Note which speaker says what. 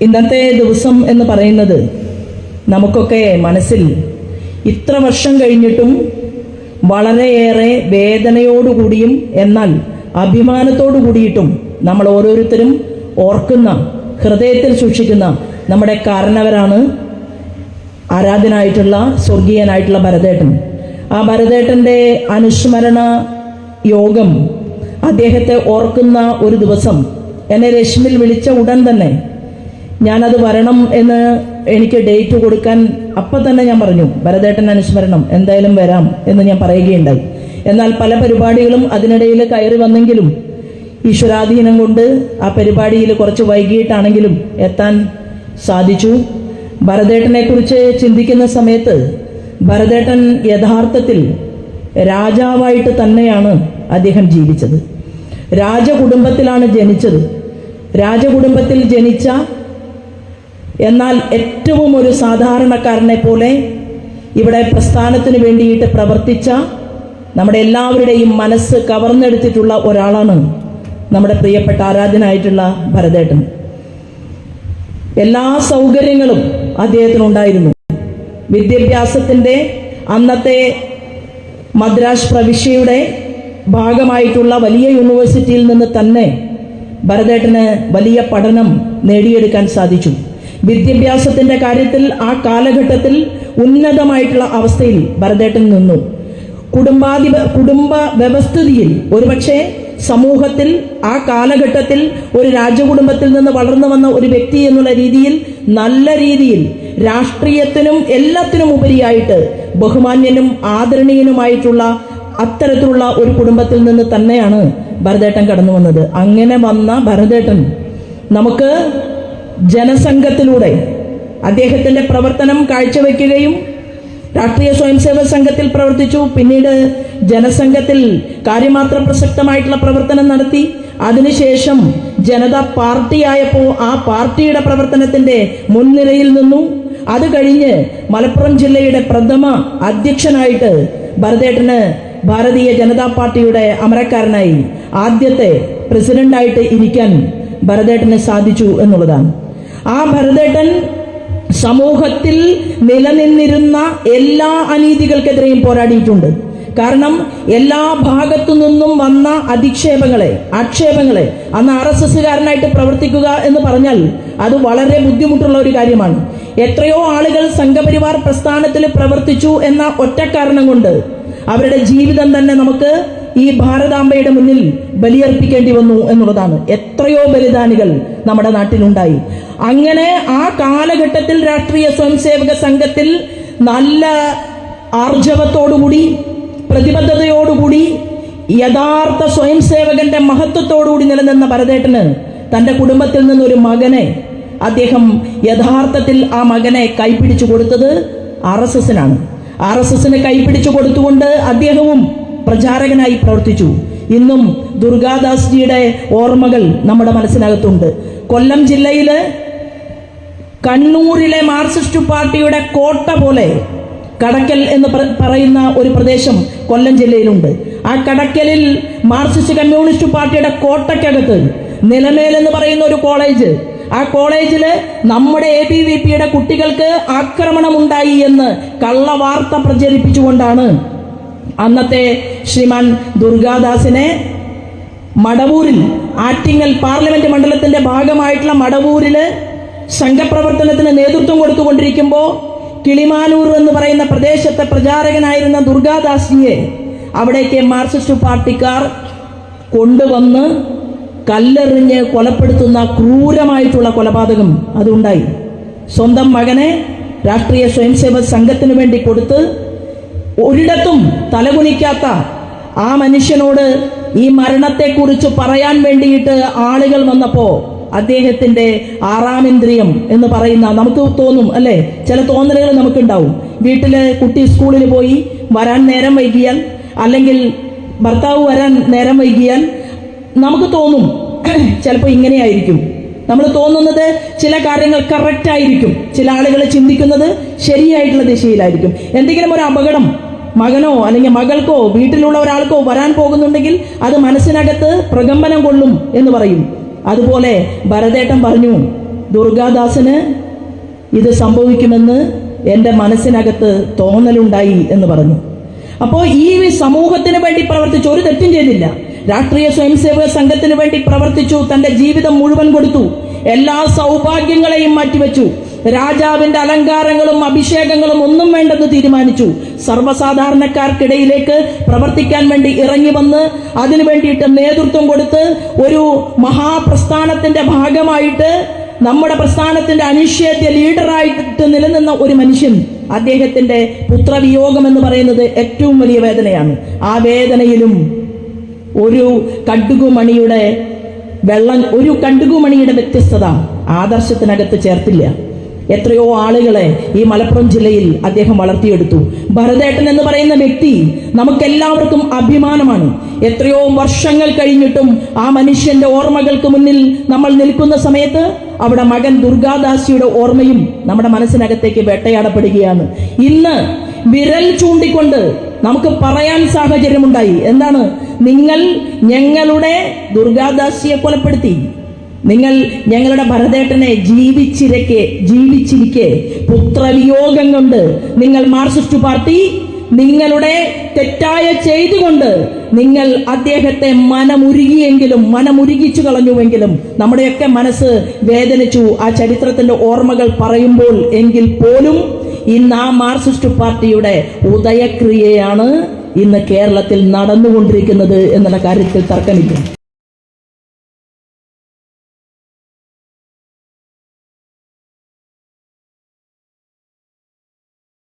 Speaker 1: ഇന്നത്തെ ദിവസം എന്ന് പറയുന്നത് നമുക്കൊക്കെ മനസ്സിൽ ഇത്ര വർഷം കഴിഞ്ഞിട്ടും വളരെയേറെ വേദനയോടുകൂടിയും എന്നാൽ അഭിമാനത്തോടു കൂടിയിട്ടും നമ്മൾ ഓരോരുത്തരും ഓർക്കുന്ന ഹൃദയത്തിൽ സൂക്ഷിക്കുന്ന നമ്മുടെ കാരണവരാണ് ആരാധനായിട്ടുള്ള സ്വർഗീയനായിട്ടുള്ള ഭരതേട്ടൻ. ആ ഭരതേട്ടന്റെ അനുസ്മരണ യോഗം അദ്ദേഹത്തെ ഓർക്കുന്ന ഒരു ദിവസം എന്നെ രശ്മിൽ വിളിച്ച ഉടൻ തന്നെ ഞാനത് വരണം എന്ന് എനിക്ക് ഡേറ്റ് കൊടുക്കാൻ അപ്പം തന്നെ ഞാൻ പറഞ്ഞു ഭരതേട്ടൻ അനുസ്മരണം എന്തായാലും വരാം എന്ന് ഞാൻ പറയുകയുണ്ടായി. എന്നാൽ പല പരിപാടികളും അതിനിടയിൽ കയറി വന്നെങ്കിലും ഈശ്വരാധീനം കൊണ്ട് ആ പരിപാടിയിൽ കുറച്ച് വൈകിട്ടാണെങ്കിലും എത്താൻ സാധിച്ചു. ഭരതേട്ടനെ കുറിച്ച് ചിന്തിക്കുന്ന സമയത്ത് ഭരതേട്ടൻ യഥാർത്ഥത്തിൽ രാജാവായിട്ട് തന്നെയാണ് അദ്ദേഹം ജീവിച്ചത്. രാജകുടുംബത്തിലാണ് ജനിച്ചത്. രാജകുടുംബത്തിൽ ജനിച്ച എന്നാൽ ഏറ്റവും ഒരു സാധാരണക്കാരനെ പോലെ ഇവിടെ പ്രസ്ഥാനത്തിന് വേണ്ടിയിട്ട് പ്രവർത്തിച്ച നമ്മുടെ എല്ലാവരുടെയും മനസ്സ് കവർന്നെടുത്തിട്ടുള്ള ഒരാളാണ് നമ്മുടെ പ്രിയപ്പെട്ട ആരാധനായിട്ടുള്ള ഭരതേട്ടൻ. എല്ലാ സൗകര്യങ്ങളും അദ്ദേഹത്തിനുണ്ടായിരുന്നു. വിദ്യാഭ്യാസത്തിന്റെ അന്നത്തെ മദ്രാസ് പ്രവിശ്യയുടെ ഭാഗമായിട്ടുള്ള വലിയ യൂണിവേഴ്സിറ്റിയിൽ നിന്ന് തന്നെ ഭരതേട്ടന് വലിയ പഠനം നേടിയെടുക്കാൻ സാധിച്ചു. വിദ്യാഭ്യാസത്തിന്റെ കാര്യത്തിൽ ആ കാലഘട്ടത്തിൽ ഉന്നതമായിട്ടുള്ള അവസ്ഥയിൽ ഭരതേട്ടൻ നിന്നു. കുടുംബാധിപ കുടുംബ വ്യവസ്ഥിതിയിൽ ഒരുപക്ഷെ സമൂഹത്തിൽ ആ കാലഘട്ടത്തിൽ ഒരു രാജകുടുംബത്തിൽ നിന്ന് വളർന്നു വന്ന ഒരു വ്യക്തി എന്നുള്ള രീതിയിൽ നല്ല രീതിയിൽ രാഷ്ട്രീയത്തിനും എല്ലാത്തിനും ഉപരിയായിട്ട് ബഹുമാന്യനും ആദരണീയനുമായിട്ടുള്ള അത്തരത്തിലുള്ള ഒരു കുടുംബത്തിൽ നിന്ന് തന്നെയാണ് ഭരതേട്ടൻ കടന്നു വന്നത്. അങ്ങനെ വന്ന ഭരതേട്ടൻ നമുക്ക് ജനസംഘത്തിലൂടെ അദ്ദേഹത്തിന്റെ പ്രവർത്തനം കാഴ്ചവെക്കുകയും രാഷ്ട്രീയ സ്വയംസേവക സംഘത്തിൽ പ്രവർത്തിച്ചു. പിന്നീട് ജനസംഘത്തിൽ കാര്യമാത്ര പ്രസക്തമായിട്ടുള്ള പ്രവർത്തനം നടത്തി. അതിനുശേഷം ജനത പാർട്ടിയായപ്പോൾ ആ പാർട്ടിയുടെ പ്രവർത്തനത്തിന്റെ മുൻനിരയിൽ നിന്നു. അത് കഴിഞ്ഞ് മലപ്പുറം ജില്ലയുടെ പ്രഥമ അധ്യക്ഷനായിട്ട് ഭരതേട്ടന് ഭാരതീയ ജനതാ പാർട്ടിയുടെ അമരക്കാരനായി ആദ്യത്തെ പ്രസിഡന്റായിട്ട് ഇരിക്കാൻ ഭരതേട്ടന് സാധിച്ചു എന്നുള്ളതാണ്. ആ ഭരതേട്ടൻ സമൂഹത്തിൽ നിലനിന്നിരുന്ന എല്ലാ അനീതികൾക്കെതിരെയും പോരാടിയിട്ടുണ്ട്. കാരണം എല്ലാ ഭാഗത്തു നിന്നും വന്ന അധിക്ഷേപങ്ങളെ ആക്ഷേപങ്ങളെ അന്ന് ആർ എസ് എസ്സുകാരനായിട്ട് പ്രവർത്തിക്കുക എന്ന് പറഞ്ഞാൽ അത് വളരെ ബുദ്ധിമുട്ടുള്ള ഒരു കാര്യമാണ്. എത്രയോ ആളുകൾ സംഘപരിവാർ പ്രസ്ഥാനത്തിൽ പ്രവർത്തിച്ചു എന്ന ഒറ്റ കാരണം കൊണ്ട് അവരുടെ ജീവിതം തന്നെ നമുക്ക് ഈ ഭാരതാംബയുടെ മുന്നിൽ ബലിയർപ്പിക്കേണ്ടി വന്നു എന്നുള്ളതാണ്. എത്രയോ ബലിദാനികൾ നമ്മുടെ നാട്ടിലുണ്ടായി. അങ്ങനെ ആ കാലഘട്ടത്തിൽ രാഷ്ട്രീയ സ്വയംസേവക സംഘത്തിൽ നല്ല ആർജവത്തോടുകൂടി പ്രതിബദ്ധതയോടുകൂടി യഥാർത്ഥ സ്വയംസേവകന്റെ മഹത്വത്തോടുകൂടി നിലനിന്ന ഭരതേട്ടന് തന്റെ കുടുംബത്തിൽ നിന്നൊരു മകനെ അദ്ദേഹം യഥാർത്ഥത്തിൽ ആ മകനെ കൈപിടിച്ചു കൊടുത്തത് ആർ എസ് എസിനാണ്. ആർ എസ് എസിന് കൈപിടിച്ചു കൊടുത്തുകൊണ്ട് അദ്ദേഹവും പ്രചാരകനായി പ്രവർത്തിച്ചു. ഇന്നും ദുർഗാദാസ്ജിയുടെ ഓർമ്മകൾ നമ്മുടെ മനസ്സിനകത്തുണ്ട്. കൊല്ലം ജില്ലയിൽ കണ്ണൂരിലെ മാർക്സിസ്റ്റ് പാർട്ടിയുടെ കോട്ട പോലെ കടക്കൽ എന്ന് പറയുന്ന ഒരു പ്രദേശം കൊല്ലം ജില്ലയിലുണ്ട്. ആ കടക്കലിൽ മാർക്സിസ്റ്റ് കമ്മ്യൂണിസ്റ്റ് പാർട്ടിയുടെ കോട്ടയ്ക്കകത്ത് നിലമേൽ എന്ന് പറയുന്ന ഒരു കോളേജ്. ആ കോളേജിൽ നമ്മുടെ എ ബി വി പിയുടെ കുട്ടികൾക്ക് ആക്രമണമുണ്ടായി എന്ന് കള്ളവാർത്ത പ്രചരിപ്പിച്ചുകൊണ്ടാണ് അന്നത്തെ ശ്രീമാൻ ദുർഗാദാസിനെ മടവൂരിൽ ആറ്റിങ്ങൽ പാർലമെന്റ് മണ്ഡലത്തിന്റെ ഭാഗമായിട്ടുള്ള മടവൂരിൽ സംഘപ്രവർത്തനത്തിന് നേതൃത്വം കൊടുത്തുകൊണ്ടിരിക്കുമ്പോൾ കിളിമാനൂർ എന്ന് പറയുന്ന പ്രദേശത്തെ പ്രചാരകനായിരുന്ന ദുർഗാദാസിയെ അവിടേക്ക് മാർക്സിസ്റ്റ് പാർട്ടിക്കാർ കൊണ്ടുവന്ന് കല്ലെറിഞ്ഞ് കൊലപ്പെടുത്തുന്ന ക്രൂരമായിട്ടുള്ള കൊലപാതകം അതുണ്ടായി. സ്വന്തം മകനെ രാഷ്ട്രീയ സ്വയംസേവക സംഘത്തിന് വേണ്ടി കൊടുത്ത് ഒരിടത്തും തലകുനിക്കാത്ത ആ മനുഷ്യനോട് ഈ മരണത്തെക്കുറിച്ച് പറയാൻ വേണ്ടിയിട്ട് ആളുകൾ വന്നപ്പോ അദ്ദേഹത്തിന്റെ ആറാമിന്ദ്രിയം എന്ന് പറയുന്ന നമുക്ക് തോന്നും അല്ലെ? ചില തോന്നലുകൾ നമുക്കുണ്ടാവും. വീട്ടിൽ കുട്ടി സ്കൂളിൽ പോയി വരാൻ നേരം വൈകിയാൽ അല്ലെങ്കിൽ ഭർത്താവ് വരാൻ നേരം വൈകിയാൽ നമുക്ക് തോന്നും ചിലപ്പോൾ ഇങ്ങനെയായിരിക്കും. നമ്മൾ തോന്നുന്നത് ചില കാര്യങ്ങൾ കറക്റ്റ് ആയിരിക്കും. ചില ആളുകൾ ചിന്തിക്കുന്നത് ശരിയായിട്ടുള്ള ദിശയിലായിരിക്കും. എന്തെങ്കിലും ഒരു അപകടം മകനോ അല്ലെങ്കിൽ മകൾക്കോ വീട്ടിലുള്ള ഒരാൾക്കോ വരാൻ പോകുന്നുണ്ടെങ്കിൽ അത് മനസ്സിനകത്ത് പ്രകമ്പനം കൊള്ളും എന്ന് പറയും. അതുപോലെ ഭരതേട്ടൻ പറഞ്ഞു ദുർഗാദാസന് ഇത് സംഭവിക്കുമെന്ന് എന്റെ മനസ്സിനകത്ത് തോന്നലുണ്ടായി എന്ന് പറഞ്ഞു. അപ്പോൾ ഈ സമൂഹത്തിന് വേണ്ടി പ്രവർത്തിച്ചു ഒരു തെറ്റും ചെയ്തില്ല. രാഷ്ട്രീയ സ്വയംസേവക സംഘത്തിന് വേണ്ടി പ്രവർത്തിച്ചു തന്റെ ജീവിതം മുഴുവൻ കൊടുത്തു എല്ലാ സൗഭാഗ്യങ്ങളെയും മാറ്റിവെച്ചു. രാജാവിന്റെ അലങ്കാരങ്ങളും അഭിഷേകങ്ങളും ഒന്നും വേണ്ടെന്ന് തീരുമാനിച്ചു. സർവസാധാരണക്കാർക്കിടയിലേക്ക് പ്രവർത്തിക്കാൻ വേണ്ടി ഇറങ്ങി വന്ന് അതിനു വേണ്ടിയിട്ട് നേതൃത്വം കൊടുത്ത് ഒരു മഹാപ്രസ്ഥാനത്തിന്റെ ഭാഗമായിട്ട് നമ്മുടെ പ്രസ്ഥാനത്തിന്റെ അനിശ്ചയത്തെ ലീഡറായിട്ട് നിലനിന്ന ഒരു മനുഷ്യൻ അദ്ദേഹത്തിന്റെ പുത്രവിയോഗം എന്ന് പറയുന്നത് ഏറ്റവും വലിയ വേദനയാണ്. ആ വേദനയിലും ഒരു കണ്ടുകുമണിയുടെ വെള്ളം ഒരു കണ്ടുകുമണിയുടെ വ്യത്യസ്തത ആദർശത്തിനകത്ത് ചേർത്തില്ല. എത്രയോ ആളുകളെ ഈ മലപ്പുറം ജില്ലയിൽ അദ്ദേഹം വളർത്തിയെടുത്തു. ഭരതേട്ടൻ എന്ന് പറയുന്ന വ്യക്തി നമുക്കെല്ലാവർക്കും അഭിമാനമാണ്. എത്രയോ വർഷങ്ങൾ കഴിഞ്ഞിട്ടും ആ മനുഷ്യന്റെ ഓർമ്മകൾക്ക് മുന്നിൽ നമ്മൾ നിൽക്കുന്ന സമയത്ത് അവിടെ മകൻ ദുർഗാദാസിയുടെ ഓർമ്മയും നമ്മുടെ മനസ്സിനകത്തേക്ക് വേട്ടയാടപ്പെടുകയാണ്. ഇന്ന് വിരൽ ചൂണ്ടിക്കൊണ്ട് നമുക്ക് പറയാൻ സാഹചര്യമുണ്ടായി. എന്താണ്? നിങ്ങൾ ഞങ്ങളുടെ ദുർഗാദാസിയെ കൊലപ്പെടുത്തി. നിങ്ങൾ ഞങ്ങളുടെ ഭരതേട്ടനെ ജീവിച്ചിരക്കെ ജീവിച്ചിരിക്കെ പുത്രവിയോഗം കൊണ്ട് നിങ്ങൾ മാർക്സിസ്റ്റ് പാർട്ടി നിങ്ങളുടെ തെറ്റായ ചെയ്തുകൊണ്ട് നിങ്ങൾ അദ്ദേഹത്തെ മനമുരുകിയെങ്കിലും മനമുരുകിച്ചു കളഞ്ഞുവെങ്കിലും നമ്മുടെയൊക്കെ മനസ്സ് വേദനിച്ചു. ആ ചരിത്രത്തിന്റെ ഓർമ്മകൾ പറയുമ്പോൾ എങ്കിൽ പോലും ഇന്ന് ആ മാർക്സിസ്റ്റ് പാർട്ടിയുടെ ഉദയക്രിയയാണ് ഇന്ന് കേരളത്തിൽ നടന്നുകൊണ്ടിരിക്കുന്നത് എന്നുള്ള കാര്യത്തിൽ തർക്കമില്ല.